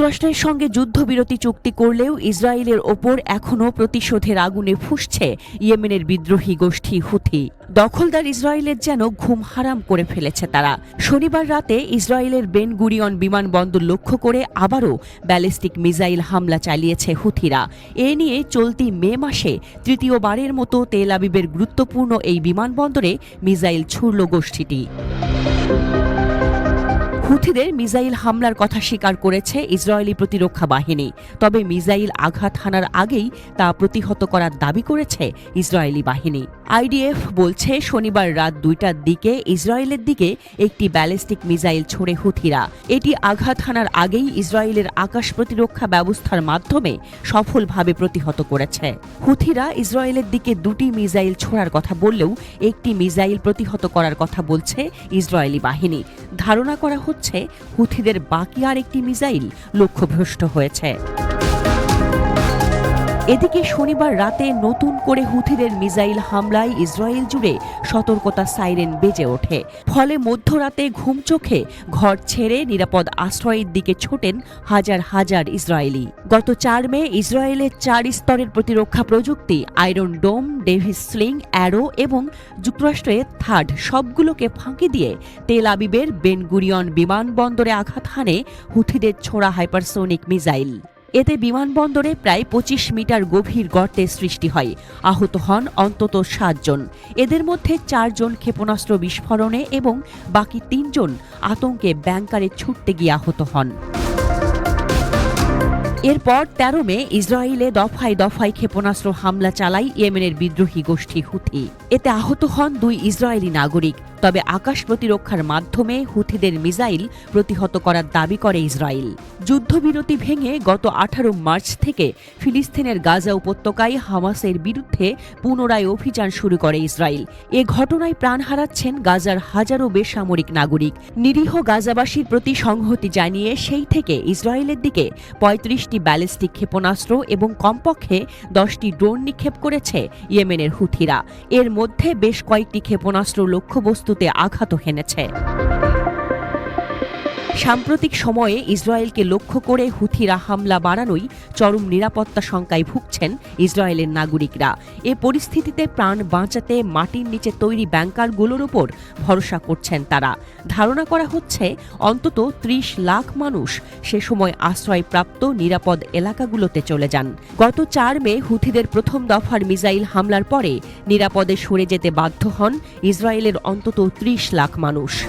যুক্তরাষ্ট্রের সঙ্গে যুদ্ধবিরতি চুক্তি করলেও ইসরায়েলের ওপর এখনও প্রতিশোধের আগুনে ফুসছে ইয়েমেনের বিদ্রোহী গোষ্ঠী হুথি। দখলদার ইসরায়েলের যেন ঘুম হারাম করে ফেলেছে তারা। শনিবার রাতে ইসরায়েলের বেন গুরিয়ন বিমানবন্দর লক্ষ্য করে আবারও ব্যালিস্টিক মিসাইল হামলা চালিয়েছে হুথিরা। এ নিয়ে চলতি মে মাসে তৃতীয়বারের মতো তেল আবিবের গুরুত্বপূর্ণ এই বিমানবন্দরে মিসাইল ছুড়ল গোষ্ঠীটি। হুথিদের মিসাইল হামলার কথা স্বীকার করেছে ইসরায়েলি প্রতিরক্ষা বাহিনী। তবে মিসাইল আঘাত হানার আগেই তা প্রতিহত করার দাবি করেছে ইসরায়েলি বাহিনী। আইডিএফ বলছে, শনিবার রাত দুইটার দিকে ইসরায়েলের দিকে একটি ব্যালিস্টিক মিসাইল ছোড়ে হুথিরা। এটি আঘাত হানার আগেই ইসরায়েলের আকাশ প্রতিরক্ষা ব্যবস্থার মাধ্যমে সফলভাবে প্রতিহত করেছে। হুথিরা ইসরায়েলের দিকে দুটি মিসাইল ছোড়ার কথা বললেও একটি মিসাইল প্রতিহত করার কথা বলছে ইসরায়েলি বাহিনী। ধারণা করা হচ্ছে হুথিদের বাকি আরেকটি মিসাইল লক্ষ্যভ্রষ্ট হয়েছে। এদিকে শনিবার রাতে নতুন করে হুথিদের মিসাইল হামলায় ইসরায়েল জুড়ে সতর্কতা সাইরেন বেজে ওঠে। ফলে মধ্যরাতে ঘুম চোখে ঘর ছেড়ে নিরাপদ আশ্রয়ের দিকে ছোটেন হাজার হাজার ইসরায়েলি। গত চার মে ইসরায়েলের চার স্তরের প্রতিরক্ষা প্রযুক্তি, Iron Dome, David's Sling, Arrow এবং যুক্তরাষ্ট্রের থার্ড সবগুলোকে ফাঁকি দিয়ে তেল আবিবের বেনগুরিয়ন বিমানবন্দরে আঘাত হানে হুথিদের ছোড়া হাইপারসোনিক মিসাইল। এতে বিমানবন্দরে প্রায় পঁচিশ মিটার গভীর গর্তের সৃষ্টি হয়। আহত হন অন্তত সাতজন। এদের মধ্যে চারজন ক্ষেপণাস্ত্র বিস্ফোরণে এবং বাকি তিনজন আতঙ্কে ব্যাংকারে ছুটতে গিয়ে আহত হন। এরপর তেরো মে ইসরায়েলে দফায় দফায় ক্ষেপণাস্ত্র হামলা চালায় ইয়েমেনের বিদ্রোহী গোষ্ঠী হুথি। এতে আহত হন দুই ইসরায়েলি নাগরিক। তবে আকাশ প্রতিরক্ষার মাধ্যমে হুথিদের মিসাইল প্রতিহত করার দাবি করে ইসরায়েল। যুদ্ধবিরতি ভেঙে গত আঠারো মার্চ থেকে ফিলিস্তিনের গাজা উপত্যকায় হামাসের বিরুদ্ধে পুনরায় অভিযান শুরু করে ইসরায়েল। এ ঘটনায় প্রাণ হারাচ্ছেন গাজার হাজারো বেসামরিক নাগরিক। নিরীহ গাজাবাসীর প্রতি সংহতি জানিয়ে সেই থেকে ইসরায়েলের দিকে পঁয়ত্রিশটি ব্যালিস্টিক ক্ষেপণাস্ত্র এবং কমপক্ষে দশটি ড্রোন নিক্ষেপ করেছে ইয়েমেনের হুথিরা। এর মধ্যে বেশ কয়েকটি ক্ষেপণাস্ত্র লক্ষ্যবস্তুতে আঘাত হেনেছে। সাম্প্রতিক সময়ে ইসরায়েলকে লক্ষ্য করে হুথিরা হামলা বাড়ানোই চরম নিরাপত্তা শঙ্কায় ভুগছেন ইসরায়েলের নাগরিকরা। এ পরিস্থিতিতে প্রাণ বাঁচাতে মাটির নিচে তৈরি ব্যাংকারগুলোর উপর ভরসা করছেন তারা। ধারণা করা হচ্ছে, অন্তত ত্রিশ লাখ মানুষ সে সময় আশ্রয়প্রাপ্ত নিরাপদ এলাকাগুলোতে চলে যান। গত চার মে হুথিদের প্রথম দফার মিসাইল হামলার পরে নিরাপদে সরে যেতে বাধ্য হন ইসরায়েলের অন্তত ত্রিশ লাখ মানুষ।